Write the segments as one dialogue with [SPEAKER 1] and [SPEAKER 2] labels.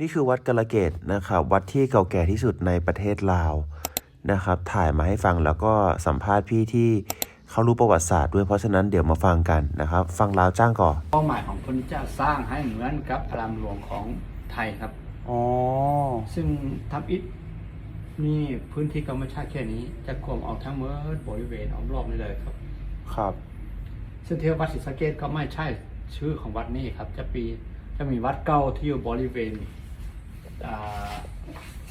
[SPEAKER 1] นี่คือวัดกระเกตนะครับ วัดที่เก่าแก่ที่สุดในประเทศลาวนะครับ ถ่ายมาให้ฟังแล้วก็สัมภาษณ์พี่ที่เขารู้ประวัติศาสตร์ด้วยเพราะฉะนั้นเดี๋ยวมาฟังกันนะครับ ฟังลาวจ้างก่อน
[SPEAKER 2] เป้าหมายของคนจะสร้างให้เหมือนกับพระรามหลวงของไทยครับ
[SPEAKER 1] อ๋อ
[SPEAKER 2] ซึ่งทำอิฐนี่พื้นที่ก็ไม่ใช่แค่นี้ จะกลมออกทั้งเมื่อบริเวณอ้อมรอบนี่เลยครับ
[SPEAKER 1] ครับ
[SPEAKER 2] ซึ่งเที่ยววัดศรีสะเกดก็ไม่ใช่ชื่อของวัดนี้ครับ จะปีจะมีวัดเก่าที่อยู่บริเวณอ่า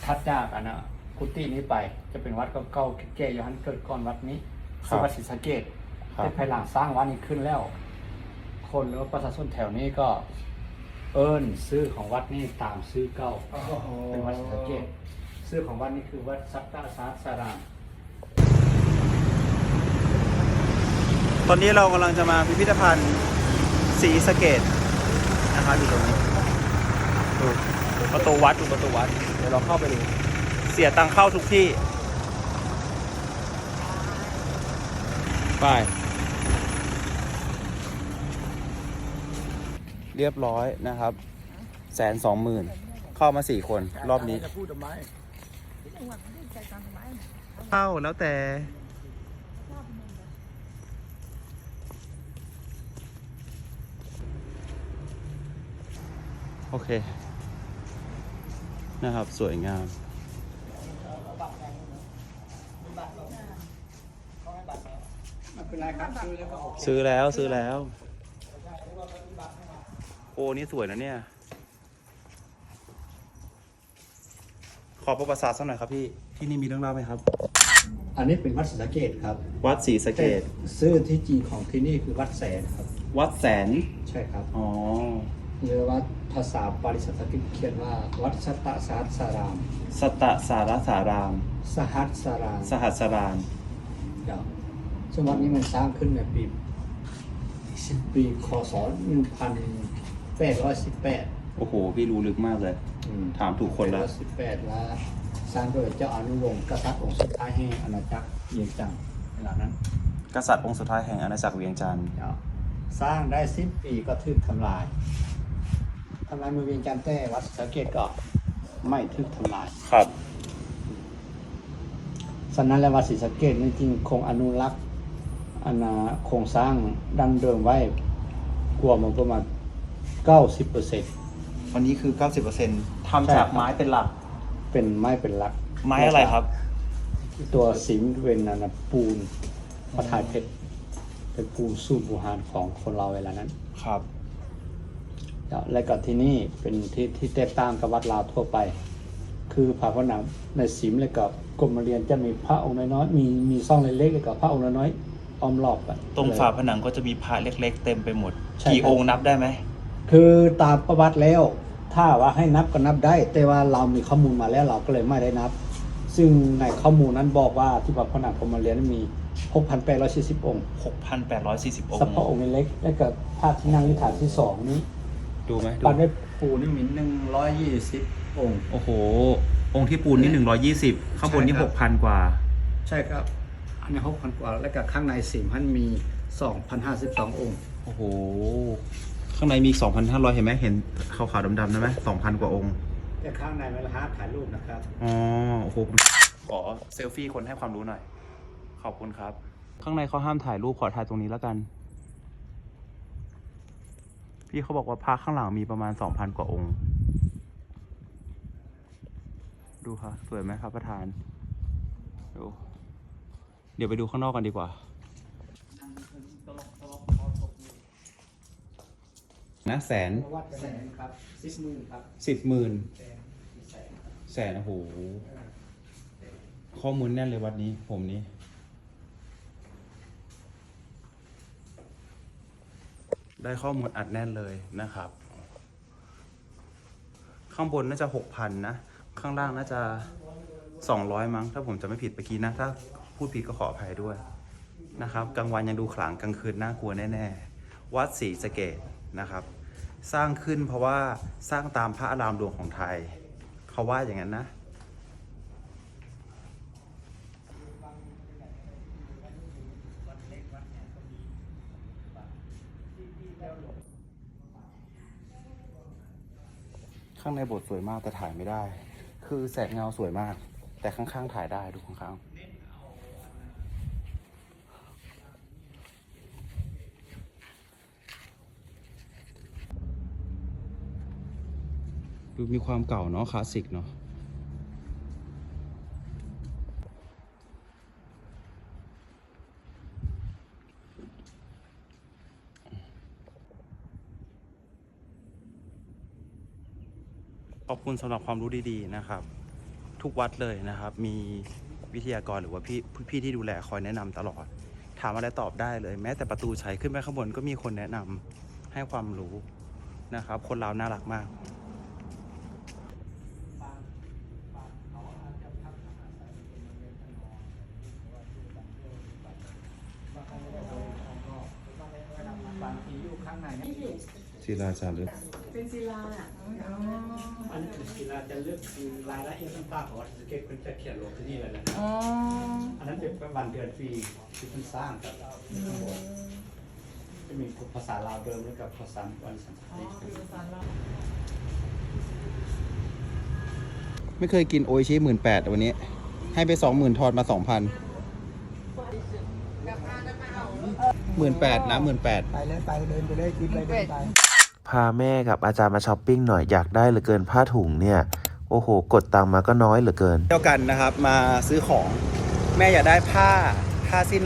[SPEAKER 2] ทัดจากอันนะกุฏินี้ไป จะเป็นวัดเก่าๆแก่ๆย้อนเกิดก่อนวัดนี้
[SPEAKER 1] ครับ
[SPEAKER 2] ซึ่งวัดศรีสะเกด
[SPEAKER 1] ครับ
[SPEAKER 2] แต่ภายหลังสร้างวัดนี้ขึ้นแล้ว คนหรือว่าประชาชนแถวนี้ก็เอิ้นซื้อของวัดนี้ตามซื้อเก่า เป็นวัดศรีสะเกดซื้อของวัดนี้คือวัดสัตตาสาสาราม
[SPEAKER 1] ตอนนี้เรากำลังจะมาพิพิธภัณฑ์สีสะเกตนะครับอยู่ตรงนี้ดู ประตูวัดดูประตูวัด เดี๋ยวเราเข้าไปดู เสียตังเข้าทุกที่ ไป เรียบร้อยนะครับ แสนสองหมื่น เข้ามาสี่คนรอบนี้
[SPEAKER 2] พูดทำไม
[SPEAKER 1] เข้าแล้วแต่โอเค นะครับ สวยงาม
[SPEAKER 2] ซื้อแล้ว
[SPEAKER 1] ซื้อแล้ว โอ้นี่สวยนะเนี่ย ขอประวัติศาสตร์สักหน่อยครับพี่ ที่นี่มีเรื่องเล่าไหมครับ
[SPEAKER 2] อันนี้เป็นวัดศรีสะเกดครับ
[SPEAKER 1] วัดศรีสะเกด
[SPEAKER 2] ซื้อที่จริงของที่นี่คือวัดแสนครับ
[SPEAKER 1] วัดแสน
[SPEAKER 2] ใช่ครับ
[SPEAKER 1] อ๋อ
[SPEAKER 2] หรือว่าภาษาปาริสัตกิจเขียนว่า วัดสัตตสาสาราม
[SPEAKER 1] สตะสารสาราม
[SPEAKER 2] สหัสสาราม
[SPEAKER 1] สหัสสราม
[SPEAKER 2] เดี๋ยวซึ่งวัดนี้มันสร้างขึ้นในปีปีคศ1818
[SPEAKER 1] โอ้โห พี่รู้ลึกมากเลย ถามถูกคนแล้ว
[SPEAKER 2] 18ว่าสร้างโดยเจ้าอนุวงศ์กษัตริย์องค์สุดท้ายแห่งอาณาจักรเยียงจังเวลานั้น
[SPEAKER 1] กษัตริย์องค์สุดท้ายแห่งอาณาจักรเวียงจันทร์
[SPEAKER 2] เดี๋ยวสร้างได้สิบปีก็ทึกทำลาย ทำลายเมืองเวียงจันทร์แต่วัดสะเกตก็ไม่ทึกทำลาย
[SPEAKER 1] ครับ
[SPEAKER 2] ฉะนั้นแล้ววัดศรีสะเกดนี่จริงคงอนุรักษ์อันนะโครงสร้างดั้งเดิมไว้กลัวมันประมาณ90%เวั
[SPEAKER 1] นนี้คือ 90%ทำจากไม้เป็นหลัก
[SPEAKER 2] เป็นไม้เป็นหลัก
[SPEAKER 1] ไม้อะไรครับ
[SPEAKER 2] ตัวสิมเป็นอันนะปูนพระทายเพชรเป็นปูนสูตรบูหานของคนเราเวลานั้น
[SPEAKER 1] ครับ
[SPEAKER 2] และก็ที่นี่เป็นที่ที่แตกต่างกับวัดลาวทั่วไป คือผาผนังในสิมและกับกรมเรียนจะมีพระองค์น้อยๆมีมีซ่องเล็กๆแล้วก็พระองค์น้อยๆอ้อมรอบกัน
[SPEAKER 1] ตรง
[SPEAKER 2] เลย
[SPEAKER 1] ฝาผนังก็จะมีพระเล็ก ๆ เต็มไปหมด
[SPEAKER 2] ใช่
[SPEAKER 1] กี่
[SPEAKER 2] ครับ
[SPEAKER 1] องค์นับได้ไหม
[SPEAKER 2] คือตามประวัติแล้ว ถ้าว่าให้นับก็นับได้ แต่ว่าเรามีข้อมูลมาแล้วเราก็เลยไม่ได้นับ ซึ่งในข้อมูลนั้นบอกว่าที่วัดผนังกรมเรียนนั้นมี6,840องค์
[SPEAKER 1] 6,840อง
[SPEAKER 2] เฉ
[SPEAKER 1] ค์
[SPEAKER 2] พาะองค์เล็กๆแล้วก็พระที่นั่งที่ฐานที่สองนี้
[SPEAKER 1] ดูไหมดู
[SPEAKER 2] ปันด้วยปูนี่มี120องค์
[SPEAKER 1] โอ้โห องค์ที่ปูนนี่120ข้างบนนี่
[SPEAKER 2] ใช่ครับ
[SPEAKER 1] 6,000กว่า
[SPEAKER 2] ใช่ครับ อันนี้6,000กว่า แล้วก็ข้างในสิมท่านมี2,052องค์
[SPEAKER 1] โอ้โห ข้างในมี2,500เห็นไหมเห็นขาวๆดำๆได้ไหม2,000กว่าองค์
[SPEAKER 2] แต่ข้างในมันราคาถ่ายรูปนะครับ
[SPEAKER 1] อ๋อ โอ้โห ขอเซลฟี่คนให้ความรู้หน่อย ขอบคุณครับ ข้างในเขาห้ามถ่ายรูปขอถ่ายตรงนี้แล้วกัน พี่เขาบอกว่าพระข้างหลังมีประมาณ2,000กว่าองค์ ดูค่ะ สวยไหมครับประธานดูเดี๋ยวไปดูข้างนอกกันดีกว่านะแสน
[SPEAKER 2] วัดแสนครับสิบหมื่นครับ
[SPEAKER 1] สิบหมื่น
[SPEAKER 2] แสนแสนครับ
[SPEAKER 1] แสนโอ้โหข้อมูลแน่นเลยวัดนี้ผมนี้ ได้ข้อมูลอัดแน่นเลยนะครับ ข้างบนน่าจะหกพันนะ ข้างล่างน่าจะสองร้อยมั้ง ถ้าผมจะไม่ผิดเมื่อกี้นะ ถ้าพูดผิดก็ขออภัยด้วยนะครับ กลางวันยังดูขลังกลางคืนน่ากลัวแน่ๆ วัดศรีสะเกดนะครับ สร้างขึ้นเพราะว่าสร้างตามพระอารามหลวงของไทย เขาว่าอย่างนั้นนะ ข้างในโบสถ์สวยมากแต่ถ่ายไม่ได้ คือแสงเงาสวยมาก แต่ข้างๆถ่ายได้ดูข้างๆดูมีความเก่าเนาะคลาสสิกเนาะ ขอบคุณสำหรับความรู้ดีๆนะครับ ทุกวัดเลยนะครับ มีวิทยากรหรือว่าพี่พี่ที่ดูแลคอยแนะนำตลอด ถามอะไรตอบได้เลย แม้แต่ประตูชัยขึ้นไปข้างบนก็มีคนแนะนำให้ความรู้นะครับ คนเราวน่ารักมาก
[SPEAKER 2] บางทีอยู่ข้างในเนี่ย
[SPEAKER 1] ศิลาจารึก
[SPEAKER 3] เป็นศิลาอะอ๋อ
[SPEAKER 2] อันนี้คือศิลาจะเลือกคือรายละเอียดต่างๆของวัดศรีสะเกตเป็นจะเขียนลงที่นี่เลยนะครั
[SPEAKER 3] อ๋
[SPEAKER 2] บ
[SPEAKER 3] อ
[SPEAKER 2] อันนั้นเป็นวันเดือนปีที่เพิ่นสร้างครับจะมีภาษาลาวเดิมแล้วกับภาษาวันสันส
[SPEAKER 3] อ๋อ
[SPEAKER 2] นิท
[SPEAKER 3] คือภาษาเรา
[SPEAKER 1] ไม่เคยกินโออิชิหมื่นแปดวันนี้ ให้ไปสองหมื่นทอนมาสองพันหมื่นแปดนะหมื่นแปด
[SPEAKER 4] ไปเลยไปเดินไปเลยกินไปเดินไป
[SPEAKER 5] พาแม่กับอาจารย์มาช้อปปิ้งหน่อยอยากได้เหลือเกินผ้าถุงเนี่ย โอ้โห กดตังมาก็น้อยเหลือเกิน
[SPEAKER 1] เดียวกันนะครับมาซื้อของแม่อยากได้ผ้าผ้าสิ้น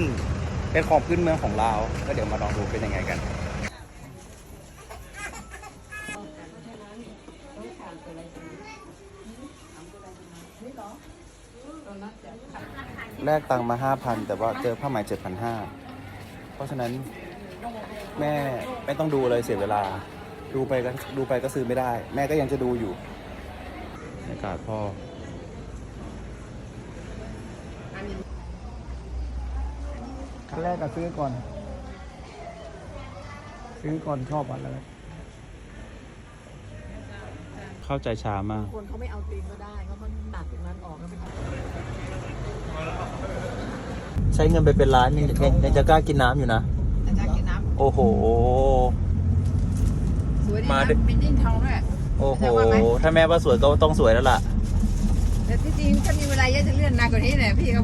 [SPEAKER 1] เป็นของพื้นเมืองของเราก็เดี๋ยวมาลองดูเป็นยังไงกัน แลกตังค์มาห้าพันแต่ว่าเจอผ้าไหมเจ็ดพันห้าเพราะฉะนั้นแม่ไม่ต้องดูเลยเสียเวลา ดูไปก็ดูไปก็ซื้อไม่ได้ แม่ก็ยังจะดูอยู่บรรยากาศพ่อ
[SPEAKER 4] ครั้งแรกก็ซื้อก่อน ซื้อก่อนชอบอะไร
[SPEAKER 1] เข้าใจช้ามาก
[SPEAKER 3] คนเขาไม่เอาตีนก็ได้เขาก็หนักตรงนั้นออกแล้วเป็น
[SPEAKER 1] ใช้เงินไปเป็นล้านยังยังยังจะกล้ากินน้ำอยู่นะ
[SPEAKER 3] อาจารย์กินน้
[SPEAKER 1] โอ้โหำ
[SPEAKER 3] ส วยดี
[SPEAKER 1] มา
[SPEAKER 3] นะ
[SPEAKER 1] ดิ
[SPEAKER 3] เป็นดิ้นทองด้วย
[SPEAKER 1] โอ้โห
[SPEAKER 3] แต่ว่าไหม
[SPEAKER 1] ถ้าแม่ว่าสวยก็ต้องสวยแล้วล่ะ
[SPEAKER 3] แต่ที่จริงถ้ามีเวลาเยอะจะเลื่อนนานกว่านี้แหละพี่เขา